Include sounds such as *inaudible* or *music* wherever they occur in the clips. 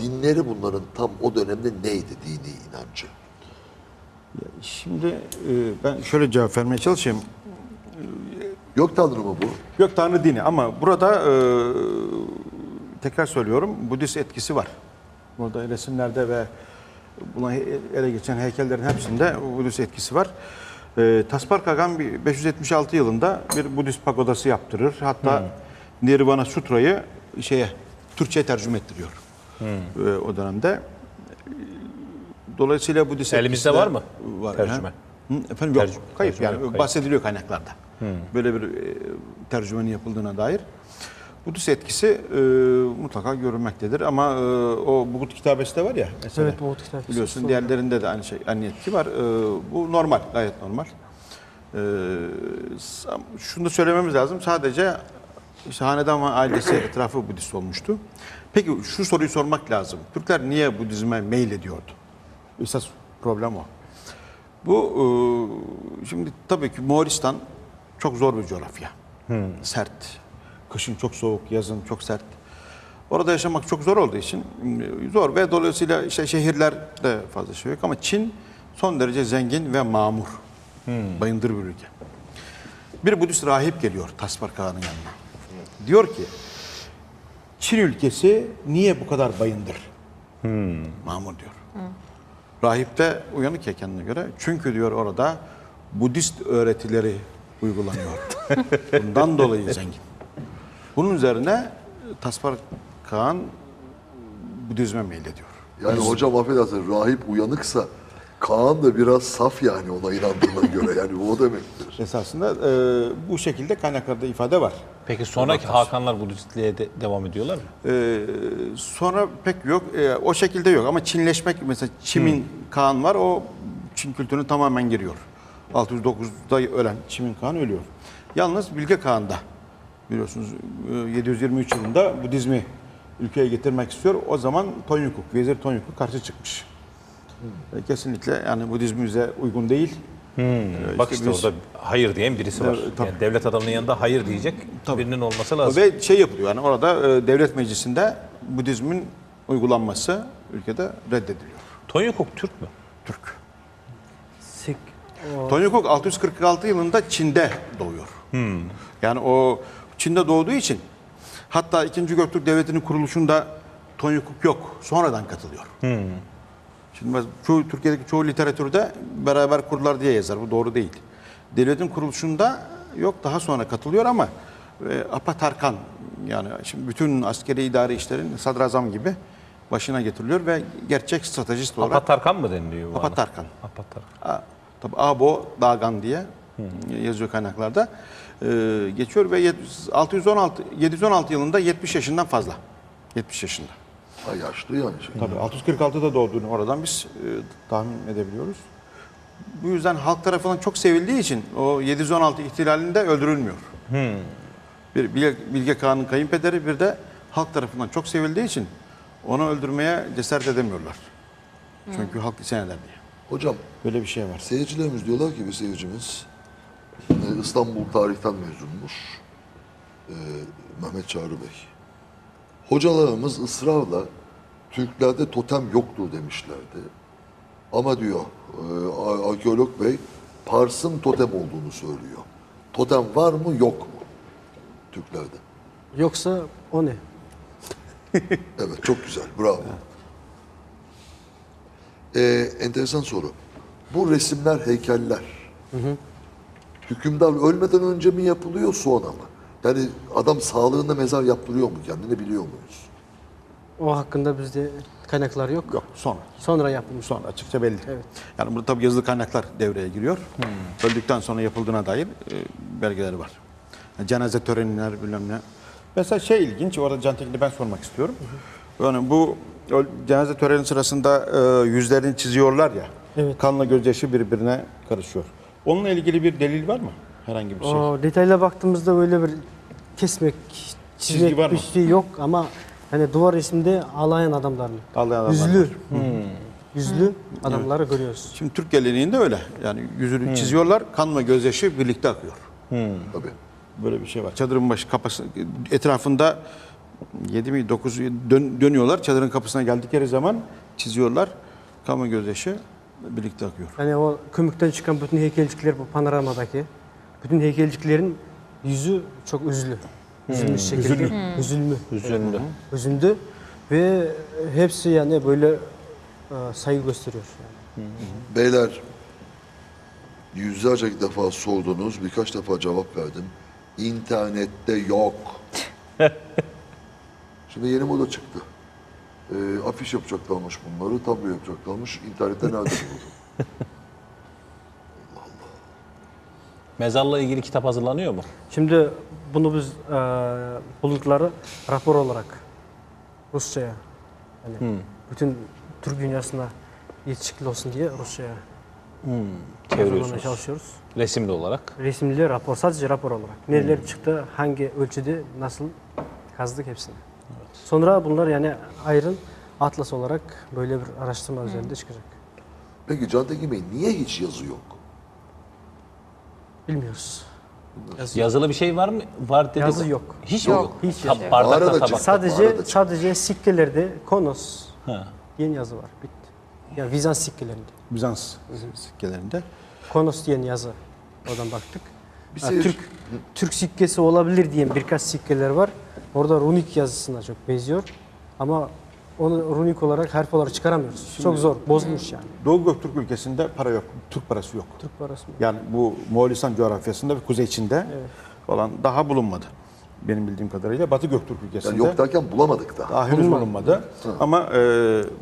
dinleri bunların tam o dönemde neydi dini inancı? Şimdi e, ben şöyle cevap vermeye çalışayım. Yok tanrı mı bu? Yok Tanrı dini ama burada e, tekrar söylüyorum Budist etkisi var. Burada resimlerde ve buna ele geçen heykellerin hepsinde Budist etkisi var. E, Taspar Kagan bir 576 yılında bir Budist pagodası yaptırır. Hatta Nirvana Sutra'yı şeye Türkçe'ye tercüme ettiriyor. E, o dönemde. Dolayısıyla Budist Elimizde etkisi de var mı Var. tercüme? Hı, Efendim yok. Tercüme- kayıp tercüme yani kayıp. bahsediliyor kaynaklarda. Böyle bir e, tercümenin yapıldığına dair. Budist etkisi e, mutlaka görülmektedir ama e, o Bugut kitabesi de var ya mesela. Evet, Bugut kitabesi. Biliyorsun diğerlerinde de aynı şey aynı etki var. E, bu normal, gayet normal. E, şunu da söylememiz lazım. Sadece işte hanedan ve ailesi etrafı Budist olmuştu. Peki şu soruyu sormak lazım. Türkler niye Budizme meylediyordu? Esas problem o. Bu e, şimdi tabii ki Moğolistan çok zor bir coğrafya. Sert. Kışın çok soğuk, yazın çok sert. Orada yaşamak çok zor olduğu için e, zor ve dolayısıyla işte şehirler de fazla şey yok ama Çin son derece zengin ve mamur. Bayındır bir ülke. Bir Budist rahip geliyor Kağan'ın yanına. Diyor ki Çin ülkesi niye bu kadar bayındır? Mamur diyor. Rahip de uyanık ya kendine göre. Çünkü diyor orada Budist öğretileri uygulanıyor. *laughs* Bundan dolayı zengin. Bunun üzerine Taspar Kağan Budizme meylediyor. Yani hocam affedersin rahip uyanıksa Kaan da biraz saf yani ona inandığına göre yani bu o demektir. *laughs* Esasında e, bu şekilde kaynaklarda ifade var. Peki sonraki Hakanlar Budistliğe de devam ediyorlar mı? E, sonra pek yok. E, o şekilde yok ama Çinleşmek mesela Çimin Kağan var o Çin kültürüne tamamen giriyor. 609'da ölen Çimin Kağan ölüyor. Yalnız Bilge Kağan da biliyorsunuz e, 723 yılında Budizmi ülkeye getirmek istiyor. O zaman Tonyukuk, Vezir Tonyukuk karşı çıkmış. E, Kesinlikle yani Budizm bize uygun değil. E, Bak işte biz- orada hayır diyen birisi var. Tabii. Yani devlet adamının yanında hayır diyecek birinin olması lazım. Ve şey yapılıyor yani orada e, devlet meclisinde Budizmin uygulanması ülkede reddediliyor. Tonyukuk Türk mü? Türk. Sik. O, Tonyukuk 646 yılında Çin'de doğuyor. Yani o Çin'de doğduğu için hatta 2. Göktürk Devleti'nin kuruluşunda Tonyukuk yok. Sonradan katılıyor. Şimdi çoğu, Türkiye'deki çoğu literatürde beraber kurdular diye yazar. Bu doğru değil. Devletin kuruluşunda yok daha sonra katılıyor ama e, Apatarkan yani şimdi bütün askeri idari işlerin sadrazam gibi başına getiriliyor ve gerçek stratejist olarak Apatarkan mı deniliyor bu Apatarkan. Apatarkan. A- Tabi Abo Dagan diye yazıyor kaynaklarda. Ee, geçiyor ve 700 616 716 yılında 70 yaşından fazla. 70 yaşında. Ha yaşlı yani. Tabii 646'da doğduğunu oradan biz e, tahmin edebiliyoruz. Bu yüzden halk tarafından çok sevildiği için o 716 ihtilalinde öldürülmüyor. Bir Bilge, Bilge Kağan'ın kayınpederi bir de halk tarafından çok sevildiği için onu öldürmeye cesaret edemiyorlar. Çünkü halk isyan eder diye. Hocam Böyle bir şey var. seyircilerimiz diyorlar ki bir seyircimiz e, İstanbul tarihten mezunmuş e, Mehmet Çağrı Bey. Hocalarımız ısrarla Türklerde totem yoktur demişlerdi. Ama diyor e, ar- arkeolog bey Pars'ın totem olduğunu söylüyor. Totem var mı yok mu Türklerde? yoksa o ne? *laughs* Evet çok güzel bravo. Ee, enteresan soru. Bu resimler heykeller. Hükümdar ölmeden önce mi yapılıyor sonra mı? Yani adam sağlığında mezar yaptırıyor mu kendini biliyor muyuz? O hakkında bizde kaynaklar yok. Yok sonra. Sonra yapılmış. Sonra açıkça belli. Evet. Yani burada tabii yazılı kaynaklar devreye giriyor. Öldükten sonra yapıldığına dair e, belgeleri var. Yani cenaze törenler bilmem ne. Mesela şey ilginç, orada Can Tekin'e ben sormak istiyorum. Yani bu cenaze töreni sırasında e, yüzlerini çiziyorlar ya. Evet. Kanla gözyaşı birbirine karışıyor. Onunla ilgili bir delil var mı? Herhangi bir şey. O detayla baktığımızda öyle bir kesmek, çizmek Çizgi var bir mı? şey yok ama hani duvar resimde ağlayan adamlar. Ağlayan adamlar Yüzlü. var. Yüzlü adamları görüyoruz. Şimdi Türk geleneğinde öyle. Yani yüzünü çiziyorlar, kan ve gözyaşı birlikte akıyor. Tabii. Böyle bir şey var. Çadırın başı kapısı etrafında 7 mi 9 dön, dönüyorlar. Çadırın kapısına geldikleri zaman çiziyorlar. Kamu gözyaşı birlikte akıyor. Yani o kömükten çıkan bütün heykelcikler bu panoramadaki. Bütün heykelciklerin yüzü çok üzülü. Üzülmüş şekilde. Üzülmü. Üzüldü. Üzüldü. Ve hepsi yani böyle e, saygı gösteriyor. Yani. Beyler yüzlerce defa sordunuz, birkaç defa cevap verdim. İnternette yok. *laughs* Şimdi yeni moda çıktı. Ee, afiş yapacaklarmış bunları, tablo yapacaklarmış. İnternette nerede buldun? *laughs* Mezarla ilgili kitap hazırlanıyor mu? Şimdi bunu biz e, buldukları rapor olarak Rusça'ya yani bütün Türk dünyasına yetişikli olsun diye Rusça'ya Çeviriyorsunuz. çalışıyoruz. Resimli olarak. Resimli rapor, sadece rapor olarak. Nereler çıktı, hangi ölçüde, nasıl kazdık hepsini. Sonra bunlar yani ayrın atlas olarak böyle bir araştırma üzerinde çıkacak. Peki Can Tekin Bey niye hiç yazı yok? Bilmiyoruz. Yazılı bir şey var mı? Var dedi. Yazı yok. Hiç Yok. yok? Hiç yazı yok. bardakla Mağarada tabak. çıktı. Sadece sadece sikkelerde Konos Ha. diyen yazı var. Bitti. Yani Bizans sikkelerinde. Bizans sikkelerinde. Konos diyen yazı. Oradan baktık. Bir Ha, seyirci- Türk Türk sikkesi olabilir diyen birkaç sikkeler var. Orada runik yazısına çok benziyor. Ama onu runik olarak harf olarak çıkaramıyoruz. çok zor. Bozmuş yani. Doğu Göktürk ülkesinde para yok. Türk parası yok. Türk parası mı? Yani bu Moğolistan coğrafyasında ve Kuzey Çin'de olan daha bulunmadı. Benim bildiğim kadarıyla Batı Göktürk ülkesinde Yani yok derken bulamadık da. daha henüz bulunmadı. Ama e,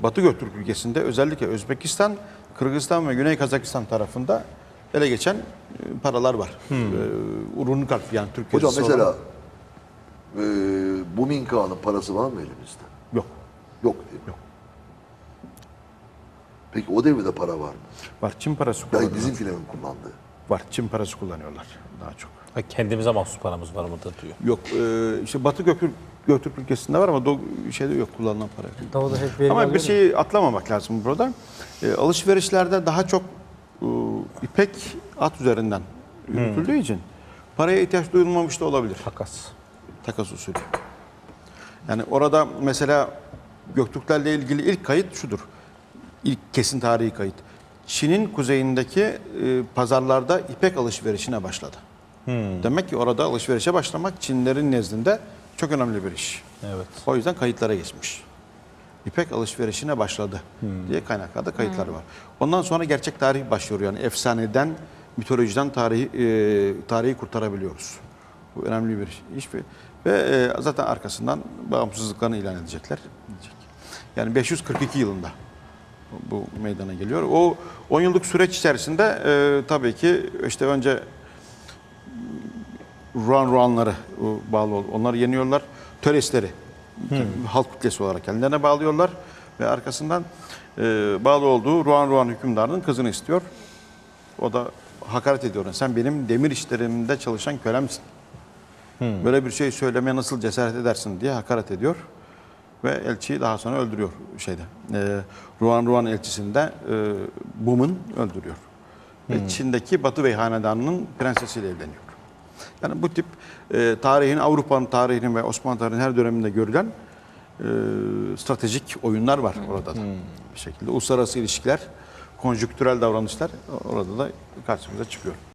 Batı Göktürk ülkesinde özellikle Özbekistan, Kırgızistan ve Güney Kazakistan tarafında ele geçen e, paralar var. E, Urunluk harfi yani Türk Hocam mesela olan- e, bu Minka'nın parası var mı elimizde? Yok. Mi? Yok. Peki o devirde para var mı? Var. Çin parası Yani kullanıyorlar. bizimkilerin kullandığı. Var. Çin parası kullanıyorlar daha çok. Ha, Kendimize mahsus paramız var mı da diyor. Yok. E, işte Batı Göktürk, Göktürk ülkesinde var ama Doğu şeyde yok kullanılan para. Davada hep veri Ama bir şeyi atlamamak lazım burada. E, alışverişlerde daha çok e, ipek at üzerinden yürütüldüğü için paraya ihtiyaç duyulmamış da olabilir. Takas. Takas usulü. Yani orada mesela Göktürklerle ilgili ilk kayıt şudur. İlk kesin tarihi kayıt. Çin'in kuzeyindeki e, pazarlarda ipek alışverişine başladı. Demek ki orada alışverişe başlamak Çinlerin nezdinde çok önemli bir iş. Evet. O yüzden kayıtlara geçmiş. İpek alışverişine başladı diye kaynaklarda kayıtlar var. Ondan sonra gerçek tarih başlıyor. Yani efsaneden, mitolojiden tarihi, e, tarihi kurtarabiliyoruz. Bu önemli bir iş. Ve, ve e, zaten arkasından bağımsızlıklarını ilan edecekler. Yani 542 yılında bu meydana geliyor. O 10 yıllık süreç içerisinde e, tabii ki işte önce Ruan Ruanları bağlı ol- onları yeniyorlar. Töresleri halk kütlesi olarak kendilerine bağlıyorlar ve arkasından e, bağlı olduğu Ruan Ruan hükümdarının kızını istiyor. O da hakaret ediyor. Sen benim demir işlerimde çalışan kölemsin. Böyle bir şey söylemeye nasıl cesaret edersin diye hakaret ediyor. Ve elçiyi daha sonra öldürüyor şeyde. E, Ruan Ruan elçisini de e, Bum'un öldürüyor. Ve Çin'deki Batı Bey Hanedanı'nın prensesiyle evleniyor. Yani bu tip e, tarihin, Avrupa'nın tarihinin ve Osmanlı tarihinin her döneminde görülen e, stratejik oyunlar var orada da. Bir şekilde uluslararası ilişkiler, konjüktürel davranışlar orada da karşımıza çıkıyor.